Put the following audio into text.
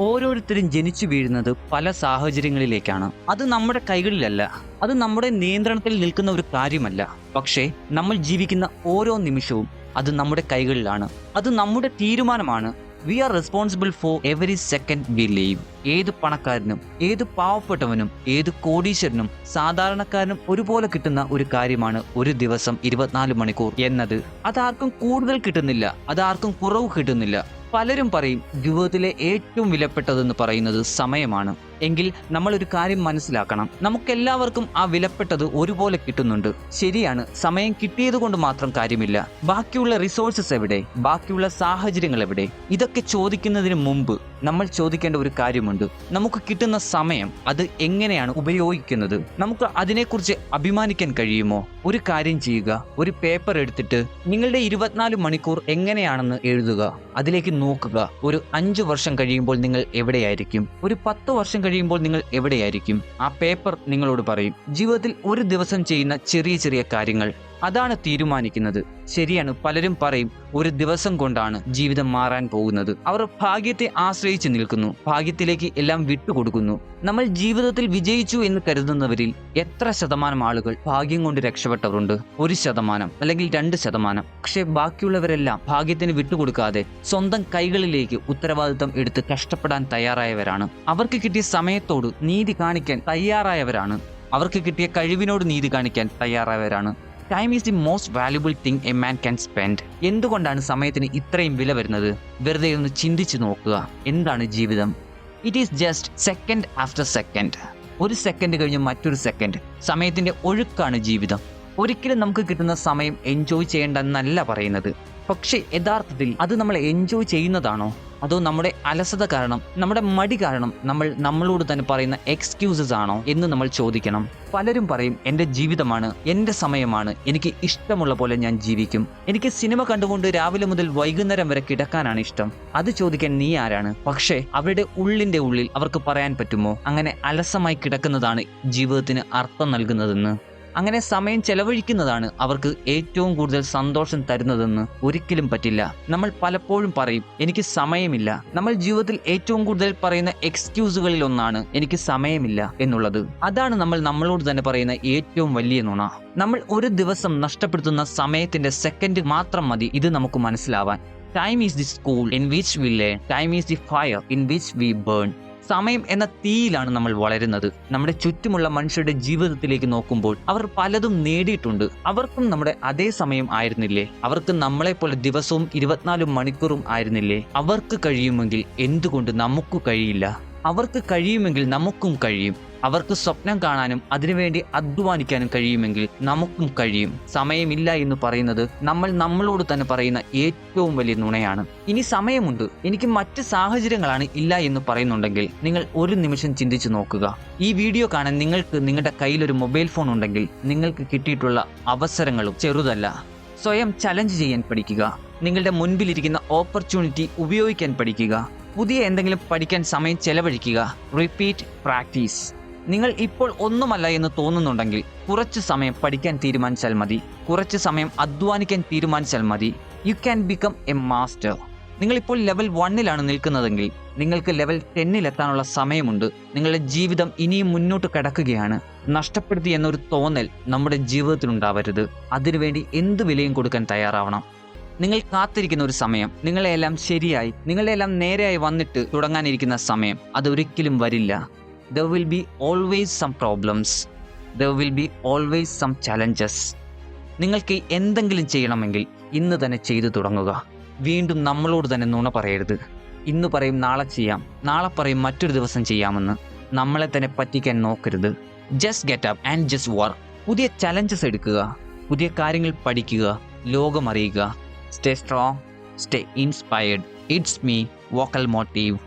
ഓരോരുത്തരും ജനിച്ചു വീഴുന്നത് പല സാഹചര്യങ്ങളിലേക്കാണ്. അത് നമ്മുടെ കൈകളിലല്ല. അത് നമ്മുടെ നിയന്ത്രണത്തിൽ നിൽക്കുന്ന ഒരു കാര്യമല്ല. പക്ഷേ നമ്മൾ ജീവിക്കുന്ന ഓരോ നിമിഷവും അത് നമ്മുടെ കൈകളിലാണ്. അത് നമ്മുടെ തീരുമാനമാണ്. We are responsible for every second we leave ഏത് പണക്കാരനും ഏത് പാവപ്പെട്ടവനും ഏത് കോടീശ്വരനും സാധാരണക്കാരനും ഒരുപോലെ കിട്ടുന്ന ഒരു കാര്യമാണ് ഒരു ദിവസം ഇരുപത്തിനാല് മണിക്കൂർ എന്നത്. അതാർക്കും കൂടുതൽ കിട്ടുന്നില്ല. അതാർക്കും കുറവ് കിട്ടുന്നില്ല. പലരും പറയും ജീവിതത്തിലെ ഏറ്റവും വിലപ്പെട്ടതെന്ന് പറയുന്നത് സമയമാണ്. എങ്കിൽ നമ്മൾ ഒരു കാര്യം മനസ്സിലാക്കണം. നമുക്കെല്ലാവർക്കും ആ വിലപ്പെട്ടത് ഒരുപോലെ കിട്ടുന്നുണ്ട്. ശരിയാണ് സമയം കിട്ടിയത് കൊണ്ട് മാത്രം കാര്യമില്ല. ബാക്കിയുള്ള റിസോഴ്സസ് എവിടെ? ബാക്കിയുള്ള സാഹചര്യങ്ങൾ എവിടെ? ഇതൊക്കെ ചോദിക്കുന്നതിന് മുമ്പ് നമ്മൾ ചോദിക്കേണ്ട ഒരു കാര്യമുണ്ട്. നമുക്ക് കിട്ടുന്ന സമയം അത് എങ്ങനെയാണ് ഉപയോഗിക്കുന്നത്? നമുക്ക് അതിനെക്കുറിച്ച് അഭിമാനിക്കാൻ കഴിയുമോ? ഒരു കാര്യം ചെയ്യുക ഒരു പേപ്പർ എടുത്തിട്ട് നിങ്ങളുടെ ഇരുപത്തിനാല് മണിക്കൂർ എങ്ങനെയാണെന്ന് എഴുതുക. അതിലേക്ക് നോക്കുക. ഒരു അഞ്ചു വർഷം കഴിയുമ്പോൾ നിങ്ങൾ എവിടെയായിരിക്കും? ഒരു പത്ത് വർഷം കഴിയുമ്പോൾ നിങ്ങൾ എവിടെയായിരിക്കും? ആ പേപ്പർ നിങ്ങളോട് പറയും. ജീവിതത്തിൽ ഒരു ദിവസം ചെയ്യുന്ന ചെറിയ ചെറിയ കാര്യങ്ങൾ. അതാണ് തീരുമാനിക്കുന്നത്. ശരിയാണ് പലരും പറയും ഒരു ദിവസം കൊണ്ടാണ് ജീവിതം മാറാൻ പോകുന്നത്. അവർ ഭാഗ്യത്തെ ആശ്രയിച്ച് നിൽക്കുന്നു ഭാഗ്യത്തിലേക്ക് എല്ലാം വിട്ടുകൊടുക്കുന്നു. നമ്മൾ ജീവിതത്തിൽ വിജയിച്ചു എന്ന് കരുതുന്നവരിൽ എത്ര ശതമാനം ആളുകൾ ഭാഗ്യം കൊണ്ട് രക്ഷപ്പെട്ടവരുണ്ട്? ഒരു ശതമാനം അല്ലെങ്കിൽ രണ്ട് ശതമാനം. പക്ഷെ ബാക്കിയുള്ളവരെല്ലാം ഭാഗ്യത്തിന് വിട്ടുകൊടുക്കാതെ സ്വന്തം കൈകളിലേക്ക് ഉത്തരവാദിത്തം എടുത്ത് കഷ്ടപ്പെടാൻ തയ്യാറായവരാണ്. അവർക്ക് കിട്ടിയ സമയത്തോട് നീതി കാണിക്കാൻ തയ്യാറായവരാണ്. അവർക്ക് കിട്ടിയ കഴിവിനോട് നീതി കാണിക്കാൻ തയ്യാറായവരാണ്. Time is the most valuable thing a man can spend എന്തുകൊണ്ടാണ് സമയത്തിന് ഇത്രയും വില വരുന്നത്? വെറുതെ ഒന്ന് ചിന്തിച്ചു നോക്കുക. എന്താണ് ജീവിതം? It is just second after second ഒരു സെക്കൻഡ് കഴിഞ്ഞ് മറ്റൊരു സെക്കൻഡ് സമയത്തിന്റെ ഒഴുക്കാണ് ജീവിതം. ഒരിക്കലും നമുക്ക് കിട്ടുന്ന സമയം എൻജോയ് ചെയ്യേണ്ടെന്നല്ല പറയുന്നത്. പക്ഷേ യഥാർത്ഥത്തിൽ അത് നമ്മൾ എൻജോയ് ചെയ്യുന്നതാണോ? അതോ നമ്മുടെ അലസത കാരണം നമ്മുടെ മടി കാരണം നമ്മൾ നമ്മളോട് തന്നെ പറയുന്ന എക്സ്ക്യൂസസ് ആണോ എന്ന് നമ്മൾ ചോദിക്കണം. പലരും പറയും എന്റെ ജീവിതമാണ് എന്റെ സമയമാണ് എനിക്ക് ഇഷ്ടമുള്ള പോലെ ഞാൻ ജീവിക്കും. എനിക്ക് സിനിമ കണ്ടുകൊണ്ട് രാവിലെ മുതൽ വൈകുന്നേരം വരെ കിടക്കാനാണ് ഇഷ്ടം. അത് ചോദിക്കാൻ നീ ആരാണ്? പക്ഷേ അവരുടെ ഉള്ളിന്റെ ഉള്ളിൽ അവർക്ക് പറയാൻ പറ്റുമോ? അങ്ങനെ അലസമായി കിടക്കുന്നതാണ് ജീവിതത്തിന് അർത്ഥം നൽകുന്നതെന്ന്. അങ്ങനെ സമയം ചെലവഴിക്കുന്നതാണ് അവർക്ക് ഏറ്റവും കൂടുതൽ സന്തോഷം തരുന്നതെന്ന് ഒരിക്കലും പറ്റില്ല. നമ്മൾ പലപ്പോഴും പറയും എനിക്ക് സമയമില്ല. നമ്മൾ ജീവിതത്തിൽ ഏറ്റവും കൂടുതൽ പറയുന്ന എക്സ്ക്യൂസുകളിൽ ഒന്നാണ് എനിക്ക് സമയമില്ല എന്നുള്ളത്. അതാണ് നമ്മൾ നമ്മളോട് തന്നെ പറയുന്ന ഏറ്റവും വലിയ നുണ. നമ്മൾ ഒരു ദിവസം നഷ്ടപ്പെടുത്തുന്ന സമയത്തിന്റെ സെക്കൻഡ് മാത്രം മതി ഇത് നമുക്ക് മനസ്സിലാവാൻ. Time is the school in which we learn time is the fire in which we burn സമയം എന്ന തീയിലാണ് നമ്മൾ വളരുന്നത്. നമ്മുടെ ചുറ്റുമുള്ള മനുഷ്യരുടെ ജീവിതത്തിലേക്ക് നോക്കുമ്പോൾ അവർ പലതും നേടിയിട്ടുണ്ട്. അവർക്കും നമ്മുടെ അതേ സമയം ആയിരുന്നില്ലേ? അവർക്ക് നമ്മളെ പോലെ ദിവസവും ഇരുപത്തിനാല് മണിക്കൂറും ആയിരുന്നില്ലേ? അവർക്ക് കഴിയുമെങ്കിൽ എന്തുകൊണ്ട് നമുക്ക് കഴിയില്ല? അവർക്ക് കഴിയുമെങ്കിൽ നമുക്കും കഴിയും. അവർക്ക് സ്വപ്നം കാണാനും അതിനുവേണ്ടി അധ്വാനിക്കാനും കഴിയുമെങ്കിൽ നമുക്കും കഴിയും. സമയമില്ല എന്ന് പറയുന്നത് നമ്മൾ നമ്മളോട് തന്നെ പറയുന്ന ഏറ്റവും വലിയ നുണയാണ്. ഇനി സമയമുണ്ട്. എനിക്ക് മറ്റ് സാഹചര്യങ്ങളാണ് ഇല്ല എന്ന് പറയുന്നുണ്ടെങ്കിൽ നിങ്ങൾ ഒരു നിമിഷം ചിന്തിച്ചു നോക്കുക. ഈ വീഡിയോ കാണാൻ നിങ്ങൾക്ക് നിങ്ങളുടെ കയ്യിൽ ഒരു മൊബൈൽ ഫോൺ ഉണ്ടെങ്കിൽ നിങ്ങൾക്ക് കിട്ടിയിട്ടുള്ള അവസരങ്ങളും ചെറുതല്ല. സ്വയം ചലഞ്ച് ചെയ്യാൻ പഠിക്കുക. നിങ്ങളുടെ മുൻപിലിരിക്കുന്ന ഓപ്പർച്യൂണിറ്റി ഉപയോഗിക്കാൻ പഠിക്കുക. പുതിയ എന്തെങ്കിലും പഠിക്കാൻ സമയം ചെലവഴിക്കുക. Repeat practice. നിങ്ങൾ ഇപ്പോൾ ഒന്നുമല്ല എന്ന് തോന്നുന്നുണ്ടെങ്കിൽ കുറച്ച് സമയം പഠിക്കാൻ തീരുമാനിച്ചാൽ മതി. കുറച്ച് സമയം അധ്വാനിക്കാൻ തീരുമാനിച്ചാൽ മതി. You can become a master നിങ്ങൾ ഇപ്പോൾ ലെവൽ വണ്ണിലാണ് നിൽക്കുന്നതെങ്കിൽ നിങ്ങൾക്ക് ലെവൽ ടെന്നിലെത്താനുള്ള സമയമുണ്ട്. നിങ്ങളുടെ ജീവിതം ഇനിയും മുന്നോട്ട് കിടക്കുകയാണ്. നഷ്ടപ്പെടുത്തി എന്നൊരു തോന്നൽ നമ്മുടെ ജീവിതത്തിൽ ഉണ്ടാവരുത്. അതിനുവേണ്ടി എന്ത് വിലയും കൊടുക്കാൻ തയ്യാറാവണം. നിങ്ങൾ കാത്തിരിക്കുന്ന ഒരു സമയം നിങ്ങളെല്ലാം ശരിയായി നിങ്ങളെല്ലാം നേരെയായി വന്നിട്ട് തുടങ്ങാനിരിക്കുന്ന സമയം അതൊരിക്കലും വരില്ല. There will be always some problems. There will be always some challenges. നിങ്ങൾക്ക് എന്തെങ്കിലും ചെയ്യണമെങ്കിൽ ഇന്ന് തന്നെ ചെയ്തു തുടങ്ങുക. വീണ്ടും നമ്മളോട് തന്നെ നുണ പറയരുത്. ഇന്ന് പറയും നാളെ ചെയ്യാം. നാളെ പറയും മറ്റൊരു ദിവസം ചെയ്യാമെന്ന് നമ്മളെ തന്നെ പറ്റിക്കാൻ നോക്കരുത്. Just get up and just work പുതിയ ചലഞ്ചസ് എടുക്കുക. പുതിയ കാര്യങ്ങൾ പഠിക്കുക. ലോകം അറിയുക. Stay strong stay inspired it's me vocal motive